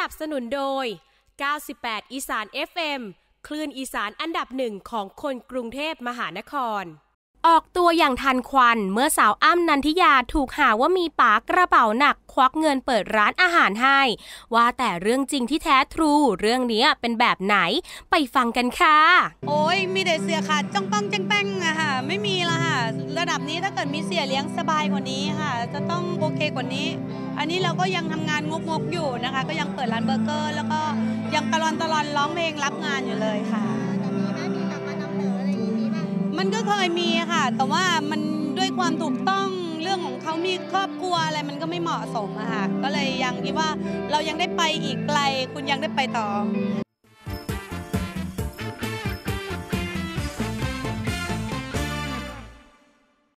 นับสนุนโดย 98 อีสาน FM คลื่นอีสานอันดับหนึ่งของคนกรุงเทพมหานคร ออกตัวอย่างทันควันเมื่อสาวอ้ำนันทิยาถูกหาว่ามีป๋ากระเป๋าหนักควักเงินเปิดร้านอาหารให้ ว่าแต่เรื่องจริงที่แท้ทรู เรื่องนี้เป็นแบบไหนไปฟังกันค่ะ โอ้ยมีแต่เสียขาดจ้องป้องแจ้งแป้งอะค่ะ ไม่มีละค่ะ ระดับนี้ถ้าเกิดมีเสียเลี้ยงสบายกว่านี้ค่ะ จะต้องโอเคกว่านี้ อันนี้เราก็ยังทำงานงกๆอยู่นะคะ ก็ยังเปิดร้านเบอร์เกอร์ แล้วก็ยังตะลอนตะลอนร้องเพลงรับงานอยู่เลยค่ะแต่มีไหมมีแบบมานำเหนออะไรอย่างนี้มีป่ะมันก็เคยมีค่ะ แต่ว่ามันด้วยความถูกต้องเรื่องของเขามีครอบครัวอะไรมันก็ไม่เหมาะสมอะค่ะ ก็เลยยังคิดว่าเรายังได้ไปอีกไกล คุณยังได้ไปต่อ